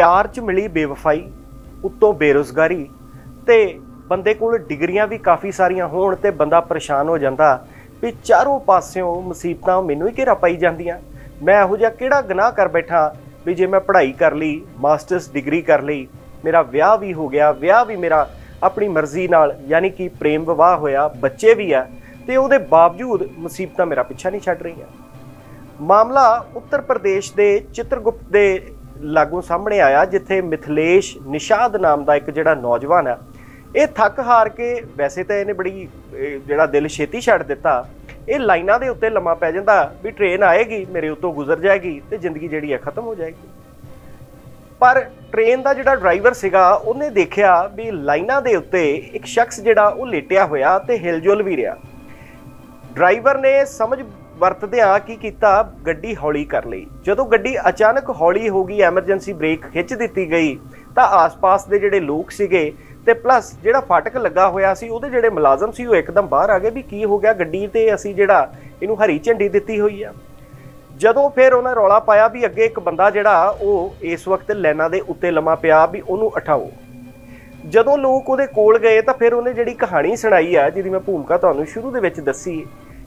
ਪਿਆਰ 'ਚ ਮਿਲੀ ਬੇਵਫਾਈ, ਉੱਤੋਂ ਬੇਰੁਜ਼ਗਾਰੀ ਤੇ ਬੰਦੇ ਕੋਲ ਡਿਗਰੀਆਂ ਵੀ ਕਾਫੀ ਸਾਰੀਆਂ ਹੋਣ ਤੇ ਬੰਦਾ ਪਰੇਸ਼ਾਨ ਹੋ ਜਾਂਦਾ ਵੀ ਚਾਰੋਂ ਪਾਸਿਓਂ ਮੁਸੀਬਤਾਂ ਮੈਨੂੰ ਹੀ ਘੇਰਾ ਪਾਈ ਜਾਂਦੀਆਂ। ਮੈਂ ਇਹੋ ਜਿਹਾ ਕਿਹੜਾ ਗੁਨਾਹ ਕਰ ਬੈਠਾ ਵੀ ਜੇ ਮੈਂ ਪੜ੍ਹਾਈ ਕਰ ਲਈ, ਮਾਸਟਰਸ ਡਿਗਰੀ ਕਰ ਲਈ, ਮੇਰਾ ਵਿਆਹ ਵੀ ਹੋ ਗਿਆ, ਵਿਆਹ ਵੀ ਮੇਰਾ ਆਪਣੀ ਮਰਜ਼ੀ ਨਾਲ ਯਾਨੀ ਕਿ ਪ੍ਰੇਮ ਵਿਵਾਹ ਹੋਇਆ, ਬੱਚੇ ਵੀ ਆ ਤੇ ਉਹਦੇ ਬਾਵਜੂਦ ਮੁਸੀਬਤਾਂ ਮੇਰਾ ਪਿੱਛਾ ਨਹੀਂ ਛੱਡ ਰਹੀਆਂ। ਮਾਮਲਾ ਉੱਤਰ ਪ੍ਰਦੇਸ਼ ਦੇ ਚਿੱਤਰਗੁਪਤ ਦੇ ਲਾਗੋਂ ਸਾਹਮਣੇ ਆਇਆ, ਜਿੱਥੇ ਮਿਥਲੇਸ਼ ਨਿਸ਼ਾਦ ਨਾਮ ਦਾ ਇੱਕ ਜਿਹੜਾ ਨੌਜਵਾਨ ਆ ਇਹ ਥੱਕ ਹਾਰ ਕੇ ਵੈਸੇ ਤਾਂ ਇਹਨੇ ਬੜੀ ਜਿਹੜਾ ਦਿਲ ਛੇਤੀ ਛੱਡ ਦਿੱਤਾ। ਇਹ ਲਾਈਨਾਂ ਦੇ ਉੱਤੇ ਲੰਮਾ ਪੈ ਜਾਂਦਾ ਵੀ ਟ੍ਰੇਨ ਆਏਗੀ, ਮੇਰੇ ਉੱਤੋਂ ਗੁਜ਼ਰ ਜਾਏਗੀ ਤੇ ਜ਼ਿੰਦਗੀ ਜਿਹੜੀ ਹੈ ਖਤਮ ਹੋ ਜਾਏਗੀ। ਪਰ ਟ੍ਰੇਨ ਦਾ ਜਿਹੜਾ ਡਰਾਈਵਰ ਸੀਗਾ, ਉਹਨੇ ਦੇਖਿਆ ਵੀ ਲਾਈਨਾਂ ਦੇ ਉੱਤੇ ਇੱਕ ਸ਼ਖਸ ਜਿਹੜਾ ਉਹ ਲੇਟਿਆ ਹੋਇਆ ਤੇ ਹਿਲਜੁਲ ਵੀ ਰਿਹਾ। ਡਰਾਈਵਰ ਨੇ ਸਮਝ ਵਰਤਦਿਆਂ ਕੀ ਕੀਤਾ? ਗੱਡੀ ਹੌਲੀ ਕਰ ਲਈ। ਜਦੋਂ ਗੱਡੀ ਅਚਾਨਕ ਹੌਲੀ ਹੋ ਗਈ, ਐਮਰਜੈਂਸੀ ਬ੍ਰੇਕ ਖਿੱਚ ਦਿੱਤੀ ਗਈ, ਤਾਂ ਆਸ-ਪਾਸ ਦੇ ਜਿਹੜੇ ਲੋਕ ਸੀਗੇ ਤੇ ਪਲੱਸ ਜਿਹੜਾ ਫਾਟਕ ਲੱਗਾ ਹੋਇਆ ਸੀ, ਉਹਦੇ ਜਿਹੜੇ ਮੁਲਾਜ਼ਮ ਸੀ, ਉਹ ਇੱਕਦਮ ਬਾਹਰ ਆ ਗਏ ਵੀ ਕੀ ਹੋ ਗਿਆ ਗੱਡੀ ਤੇ ਅਸੀਂ ਜਿਹੜਾ ਇਹਨੂੰ ਹਰੀ ਝੰਡੀ ਦਿੱਤੀ ਹੋਈ ਆ। ਜਦੋਂ ਫਿਰ ਉਹਨਾਂ ਰੌਲਾ ਪਾਇਆ ਵੀ ਅੱਗੇ ਇੱਕ ਬੰਦਾ ਜਿਹੜਾ, ਉਹ ਇਸ ਵਕਤ ਲੈਣਾ ਦੇ ਉੱਤੇ ਲੰਮਾ ਪਿਆ ਵੀ ਉਹਨੂੰ ਉਠਾਓ। ਜਦੋਂ ਲੋਕ ਉਹਦੇ ਕੋਲ ਗਏ, ਤਾਂ ਫਿਰ ਉਹਨੇ ਜਿਹੜੀ ਕਹਾਣੀ ਸੁਣਾਈ ਆ, ਜਿਹਦੀ ਮੈਂ ਭੂਮਿਕਾ ਤੁਹਾਨੂੰ ਸ਼ੁਰੂ ਦੇ ਵਿੱਚ ਦੱਸੀ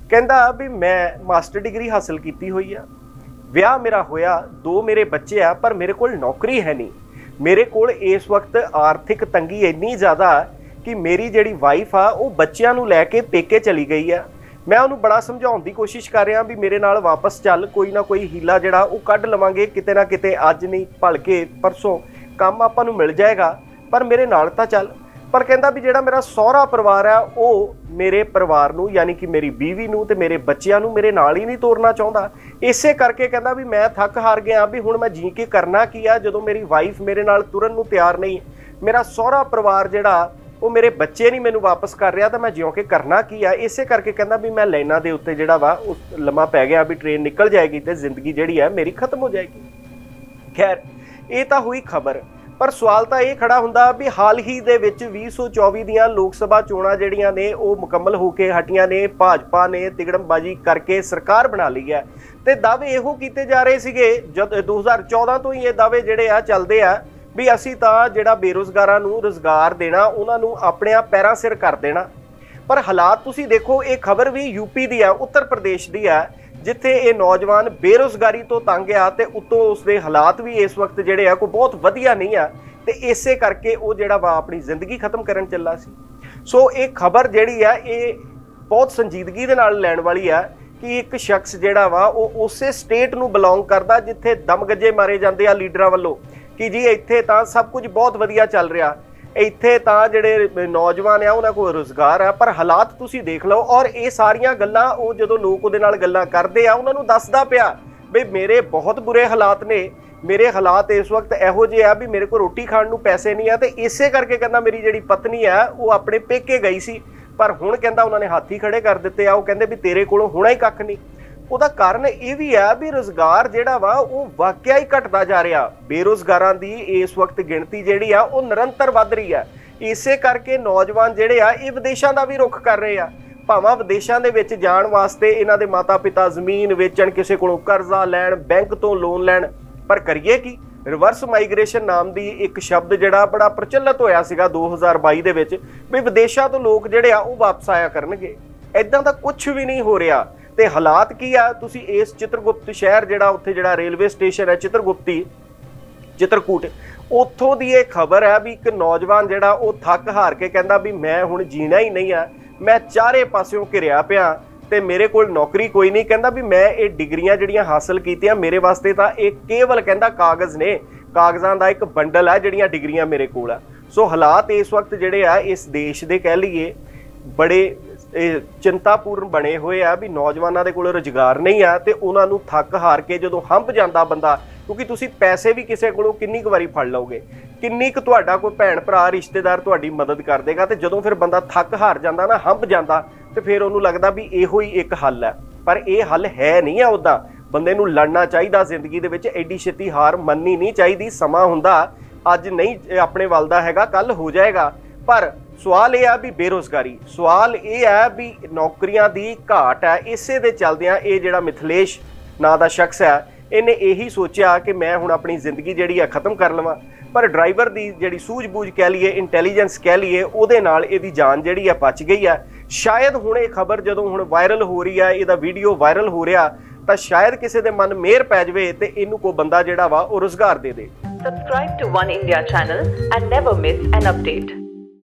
ਕਹਿੰਦਾ ਵੀ ਮੈਂ ਮਾਸਟਰ ਡਿਗਰੀ ਹਾਸਲ ਕੀਤੀ ਹੋਈ ਆ। ਵਿਆਹ ਮੇਰਾ ਹੋਇਆ, ਦੋ ਮੇਰੇ ਬੱਚੇ ਆ, ਪਰ ਮੇਰੇ ਕੋਲ ਨੌਕਰੀ ਹੈ ਨਹੀਂ। ਮੇਰੇ ਕੋਲ ਇਸ ਵਕਤ ਆਰਥਿਕ ਤੰਗੀ ਇੰਨੀ ਜ਼ਿਆਦਾ ਕਿ ਮੇਰੀ ਜਿਹੜੀ ਵਾਈਫ ਆ, ਉਹ ਬੱਚਿਆਂ ਨੂੰ ਲੈ ਕੇ ਪੇਕੇ ਚਲੀ ਗਈ ਆ। ਮੈਂ ਉਹਨੂੰ ਬੜਾ ਸਮਝਾਉਣ ਦੀ ਕੋਸ਼ਿਸ਼ ਕਰ ਰਿਹਾ ਵੀ ਮੇਰੇ ਨਾਲ ਵਾਪਸ ਚੱਲ, ਕੋਈ ਨਾ ਕੋਈ ਹੀਲਾ ਜਿਹੜਾ ਉਹ ਕੱਢ ਲਵਾਂਗੇ, ਕਿਤੇ ਨਾ ਕਿਤੇ ਅੱਜ ਨਹੀਂ ਭਲ ਕੇ ਪਰਸੋਂ ਕੰਮ ਆਪਾਂ ਨੂੰ ਮਿਲ ਜਾਏਗਾ, ਪਰ ਮੇਰੇ ਨਾਲ ਤਾਂ ਚੱਲ। ਪਰ ਕਹਿੰਦਾ ਵੀ ਜਿਹੜਾ ਮੇਰਾ ਸਹੁਰਾ ਪਰਿਵਾਰ ਆ ਉਹ ਮੇਰੇ ਪਰਿਵਾਰ ਨੂੰ, ਯਾਨੀ ਕਿ ਮੇਰੀ ਬੀਵੀ ਨੂੰ ਤੇ ਮੇਰੇ ਬੱਚਿਆਂ ਨੂੰ ਮੇਰੇ ਨਾਲ ਹੀ ਨਹੀਂ ਤੋਰਨਾ ਚਾਹੁੰਦਾ। ਇਸੇ ਕਰਕੇ ਕਹਿੰਦਾ ਵੀ ਮੈਂ ਥੱਕ ਹਾਰ ਗਿਆ ਵੀ ਹੁਣ ਮੈਂ ਜੀ ਕੇ ਕਰਨਾ ਕੀ ਆ, ਜਦੋਂ ਮੇਰੀ ਵਾਈਫ ਮੇਰੇ ਨਾਲ ਤੁਰਨ ਨੂੰ ਤਿਆਰ ਨਹੀਂ ਮੇਰਾ ਸਹੁਰਾ ਪਰਿਵਾਰ ਜਿਹੜਾ, ਉਹ ਮੇਰੇ ਬੱਚੇ ਨਹੀਂ ਮੈਨੂੰ ਵਾਪਸ ਕਰ ਰਿਹਾ ਤਾਂ ਮੈਂ ਜਿਉਂ ਕੇ ਕਰਨਾ ਕੀ ਆ। ਇਸੇ ਕਰਕੇ ਕਹਿੰਦਾ ਵੀ ਮੈਂ ਲਾਈਨਾਂ ਦੇ ਉੱਤੇ ਜਿਹੜਾ ਵਾ, ਉਹ ਲੰਮਾ ਪੈ ਗਿਆ ਵੀ ਟ੍ਰੇਨ ਨਿਕਲ ਜਾਏਗੀ ਤੇ ਜ਼ਿੰਦਗੀ ਜਿਹੜੀ ਆ ਮੇਰੀ ਖਤਮ ਹੋ ਜਾਏਗੀ। ਖੈਰ, ਇਹ ਤਾਂ ਹੋਈ ਖਬਰ। ਪਰ ਸਵਾਲ ਤਾਂ ਇਹ ਖੜਾ ਹੁੰਦਾ ਵੀ ਹਾਲ ਹੀ ਦੇ ਵਿੱਚ 2024 ਦੀਆਂ ਲੋਕ ਸਭਾ ਚੋਣਾਂ ਜਿਹੜੀਆਂ ਨੇ, ਉਹ ਮੁਕੰਮਲ ਹੋ ਕੇ ਹਟੀਆਂ ਨੇ, ਭਾਜਪਾ ਨੇ ਤਿਗੜਮਬਾਜੀ ਕਰਕੇ ਸਰਕਾਰ ਬਣਾ ਲਈ ਹੈ। ਤੇ ਦਾਅਵੇ ਇਹੋ ਕੀਤੇ ਜਾ ਰਹੇ ਸੀਗੇ, ਜਦ 2014 ਤੋਂ ਹੀ ਇਹ ਦਾਅਵੇ ਜਿਹੜੇ ਆ ਚੱਲਦੇ ਆ, ਵੀ ਅਸੀਂ ਤਾਂ ਜਿਹੜਾ ਬੇਰੋਜ਼ਗਾਰਾਂ ਨੂੰ ਰੋਜ਼ਗਾਰ ਦੇਣਾ, ਉਹਨਾਂ ਨੂੰ ਆਪਣੇ ਆਪ ਪੈਰਾਂ ਸਿਰ ਕਰ ਦੇਣਾ। ਪਰ ਹਾਲਾਤ ਤੁਸੀਂ ਦੇਖੋ, ਇਹ ਖਬਰ ਵੀ ਯੂਪੀ ਦੀ ਆ, ਉੱਤਰ ਪ੍ਰਦੇਸ਼ ਦੀ ਆ। ਜਿੱਥੇ ਇਹ ਨੌਜਵਾਨ ਬੇਰੋਜ਼ਗਾਰੀ ਤੋਂ ਤੰਗ ਆ ਤੇ ਉੱਤੋਂ ਉਸਦੇ ਹਾਲਾਤ ਵੀ ਇਸ ਵਕਤ ਜਿਹੜੇ ਆ, ਕੋਈ ਬਹੁਤ ਵਧੀਆ ਨਹੀਂ ਆ ਤੇ ਇਸੇ ਕਰਕੇ ਉਹ ਜਿਹੜਾ ਵਾ ਆਪਣੀ ਜ਼ਿੰਦਗੀ ਖਤਮ ਕਰਨ ਚੱਲਾ ਸੀ। ਸੋ ਇਹ ਖਬਰ ਜਿਹੜੀ ਆ, ਇਹ ਬਹੁਤ ਸੰਜੀਦਗੀ ਦੇ ਨਾਲ ਲੈਣ ਵਾਲੀ ਆ ਕਿ ਇੱਕ ਸ਼ਖਸ ਜਿਹੜਾ ਵਾ, ਉਹ ਉਸੇ ਸਟੇਟ ਨੂੰ ਬਿਲੋਂਗ ਕਰਦਾ ਜਿੱਥੇ ਦਮਗੱਜੇ ਮਾਰੇ ਜਾਂਦੇ ਆ ਲੀਡਰਾਂ ਵੱਲੋਂ ਕਿ ਜੀ ਇੱਥੇ ਤਾਂ ਸਭ ਕੁਝ ਬਹੁਤ ਵਧੀਆ ਚੱਲ ਰਿਹਾ। ਇੱਥੇ ਤਾਂ ਜਿਹੜੇ ਨੌਜਵਾਨ ਆ, ਉਹਨਾਂ ਕੋਲ ਰੋਜ਼ਗਾਰ ਆ, ਪਰ ਹਾਲਾਤ ਤੁਸੀਂ ਦੇਖ ਲਓ ਔਰ ਇਹ ਸਾਰੀਆਂ ਗੱਲਾਂ ਉਹ ਜਦੋਂ ਲੋਕ ਉਹਦੇ ਨਾਲ ਗੱਲਾਂ ਕਰਦੇ ਆ, ਉਹਨਾਂ ਨੂੰ ਦੱਸਦਾ ਪਿਆ ਵੀ ਮੇਰੇ ਬਹੁਤ ਬੁਰੇ ਹਾਲਾਤ ਨੇ। ਮੇਰੇ ਹਾਲਾਤ ਇਸ ਵਕਤ ਇਹੋ ਜਿਹੇ ਆ ਵੀ ਮੇਰੇ ਕੋਲ ਰੋਟੀ ਖਾਣ ਨੂੰ ਪੈਸੇ ਨਹੀਂ ਆ ਤੇ ਇਸੇ ਕਰਕੇ ਕਹਿੰਦਾ ਮੇਰੀ ਜਿਹੜੀ ਪਤਨੀ ਆ, ਉਹ ਆਪਣੇ ਪੇਕੇ ਗਈ ਸੀ। ਪਰ ਹੁਣ ਕਹਿੰਦਾ ਉਹਨਾਂ ਨੇ ਹਾਥੀ ਖੜੇ ਕਰ ਦਿੱਤੇ ਆ, ਉਹ ਕਹਿੰਦੇ ਵੀ ਤੇਰੇ ਕੋਲੋਂ ਹੋਣਾ ਹੀ ਕੱਖ ਨਹੀਂ। ਉਹਦਾ ਕਾਰਨ ਇਹ ਵੀ ਆ ਵੀ ਰੋਜ਼ਗਾਰ ਜਿਹੜਾ ਵਾ, ਉਹ ਵਾਕਿਆ ਹੀ ਘਟਦਾ ਜਾ ਰਿਹਾ। ਬੇਰੋਜ਼ਗਾਰਾਂ ਦੀ ਇਸ ਵਕਤ ਗਿਣਤੀ ਜਿਹੜੀ ਆ, ਉਹ ਨਿਰੰਤਰ ਵੱਧ ਰਹੀ ਆ ਇਸੇ ਕਰਕੇ ਨੌਜਵਾਨ ਜਿਹੜੇ ਆ, ਇਹ ਵਿਦੇਸ਼ਾਂ ਦਾ ਵੀ ਰੁਖ ਕਰ ਰਹੇ ਆ। ਭਾਵਾਂ ਵਿਦੇਸ਼ਾਂ ਦੇ ਵਿੱਚ ਜਾਣ ਵਾਸਤੇ ਇਹਨਾਂ ਦੇ ਮਾਤਾ-ਪਿਤਾ ਜ਼ਮੀਨ ਵੇਚਣ, ਕਿਸੇ ਕੋਲੋਂ ਕਰਜ਼ਾ ਲੈਣ, ਬੈਂਕ ਤੋਂ ਲੋਨ ਲੈਣ। ਪਰ ਕਰੀਏ ਕੀ? ਰਿਵਰਸ ਮਾਈਗ੍ਰੇਸ਼ਨ ਨਾਮ ਦੀ ਇੱਕ ਸ਼ਬਦ ਜਿਹੜਾ ਬੜਾ ਪ੍ਰਚਲਿਤ ਹੋਇਆ ਸੀਗਾ 2022 ਦੇ ਵਿੱਚ, ਵੀ ਵਿਦੇਸ਼ਾਂ ਤੋਂ ਲੋਕ ਜਿਹੜੇ ਆ, ਉਹ ਵਾਪਸ ਆਇਆ ਕਰਨਗੇ। ਐਦਾਂ ਦਾ ਕੁਝ ਵੀ ਨਹੀਂ ਹੋ ਰਿਹਾ। ਤੇ ਹਾਲਾਤ ਕੀ ਆ? ਤੁਸੀਂ ਇਸ ਚਿੱਤਰਗੁਪਤ ਸ਼ਹਿਰ ਜਿਹੜਾ, ਉੱਥੇ ਜਿਹੜਾ ਰੇਲਵੇ ਸਟੇਸ਼ਨ ਹੈ, ਚਿੱਤਰਗੁਪਤੀ, ਚਿੱਤਰਕੂਟ, ਉੱਥੋਂ ਦੀ ਇਹ ਖਬਰ ਹੈ ਵੀ ਇੱਕ ਨੌਜਵਾਨ ਜਿਹੜਾ, ਉਹ ਥੱਕ ਹਾਰ ਕੇ ਕਹਿੰਦਾ ਵੀ ਮੈਂ ਹੁਣ ਜੀਣਾ ਹੀ ਨਹੀਂ ਆ। ਮੈਂ ਚਾਰੇ ਪਾਸਿਓਂ ਘਿਰਿਆ ਪਿਆ ਤੇ ਮੇਰੇ ਕੋਲ ਨੌਕਰੀ ਕੋਈ ਨਹੀਂ। ਕਹਿੰਦਾ ਵੀ ਮੈਂ ਇਹ ਡਿਗਰੀਆਂ ਜਿਹੜੀਆਂ ਹਾਸਲ ਕੀਤੀਆਂ ਮੇਰੇ ਵਾਸਤੇ ਤਾਂ ਇਹ ਕੇਵਲ ਕਹਿੰਦਾ ਕਾਗਜ਼ ਨੇ। ਕਾਗਜ਼ਾਂ ਦਾ ਇੱਕ ਬੰਡਲ ਆ ਜਿਹੜੀਆਂ ਡਿਗਰੀਆਂ ਮੇਰੇ ਕੋਲ ਆ। ਸੋ ਹਾਲਾਤ ਇਸ ਵਕਤ ਜਿਹੜੇ ਆ, ਇਸ ਦੇਸ਼ ਦੇ ਕਹਿ ਲਈਏ, ਬੜੇ ਇਹ ਚਿੰਤਾਪੂਰਨ ਬਣੇ ਹੋਏ ਆ ਵੀ ਨੌਜਵਾਨਾਂ ਦੇ ਕੋਲ ਰੁਜ਼ਗਾਰ ਨਹੀਂ ਆ ਤੇ ਉਹਨਾਂ ਨੂੰ ਥੱਕ ਹਾਰ ਕੇ ਜਦੋਂ ਹੰਭ ਜਾਂਦਾ ਬੰਦਾ, ਕਿਉਂਕਿ ਤੁਸੀਂ ਪੈਸੇ ਵੀ ਕਿਸੇ ਕੋਲੋਂ ਕਿੰਨੀ ਕੁ ਵਾਰੀ ਫੜ ਲਓਗੇ? ਕਿੰਨੀ ਕੁ ਤੁਹਾਡਾ ਕੋਈ ਭੈਣ ਭਰਾ, ਰਿਸ਼ਤੇਦਾਰ ਤੁਹਾਡੀ ਮਦਦ ਕਰ ਦੇਗਾ ਤੇ ਜਦੋਂ ਫਿਰ ਬੰਦਾ ਥੱਕ ਹਾਰ ਜਾਂਦਾ ਨਾ, ਹੰਭ ਜਾਂਦਾ ਤੇ ਫਿਰ ਉਹਨੂੰ ਲੱਗਦਾ ਵੀ ਇਹੋ ਹੀ ਇੱਕ ਹੱਲ ਹੈ। ਪਰ ਇਹ ਹੱਲ ਹੈ ਨਹੀਂ ਆ ਉਦਾਂ ਬੰਦੇ ਨੂੰ ਲੜਨਾ ਚਾਹੀਦਾ ਜ਼ਿੰਦਗੀ ਦੇ ਵਿੱਚ, ਐਡੀ ਛੇਤੀ ਹਾਰ ਮੰਨਣੀ ਨਹੀਂ ਚਾਹੀਦੀ, ਸਮਾਂ ਹੁੰਦਾ। ਅੱਜ ਨਹੀਂ ਆਪਣੇ ਵੱਲ ਦਾ ਹੈਗਾ ਕੱਲ ਹੋ ਜਾਏਗਾ। ਪਰ ਸਵਾਲ ਇਹ ਆ ਵੀ ਬੇਰੋਜ਼ਗਾਰੀ। ਸਵਾਲ ਇਹ ਹੈ ਵੀ ਨੌਕਰੀਆਂ ਦੀ ਘਾਟ ਹੈ ਇਸੇ ਦੇ ਚਲਦਿਆਂ ਇਹ ਜਿਹੜਾ ਮਿਥਲੇਸ਼ ਨਾਂ ਦਾ ਸ਼ਖਸ ਹੈ ਇਹਨੇ ਇਹੀ ਸੋਚਿਆ ਕਿ ਮੈਂ ਹੁਣ ਆਪਣੀ ਜ਼ਿੰਦਗੀ ਜਿਹੜੀ ਆ ਖਤਮ ਕਰ ਲਵਾਂ। ਪਰ ਡਰਾਈਵਰ ਦੀ ਜਿਹੜੀ ਸੂਝ-ਬੂਝ ਕਹਿ ਲਈਏ, ਇੰਟੈਲੀਜੈਂਸ ਕਹਿ ਲਈਏ, ਉਹਦੇ ਨਾਲ ਇਹਦੀ ਜਾਨ ਜਿਹੜੀ ਆ ਬਚ ਗਈ ਆ। ਸ਼ਾਇਦ ਹੁਣ ਇਹ ਖਬਰ ਜਦੋਂ ਹੁਣ ਵਾਇਰਲ ਹੋ ਰਹੀ ਆ, ਇਹਦਾ ਵੀਡੀਓ ਵਾਇਰਲ ਹੋ ਰਿਹਾ, ਤਾਂ ਸ਼ਾਇਦ ਕਿਸੇ ਦੇ ਮਨ ਮਿਹਰ ਪੈ ਜਾਵੇ ਤੇ ਇਹਨੂੰ ਕੋਈ ਬੰਦਾ ਜਿਹੜਾ ਵਾ ਉਹ ਰੁਜ਼ਗਾਰ ਦੇ ਦੇ। Subscribe to One India channel and never miss an update.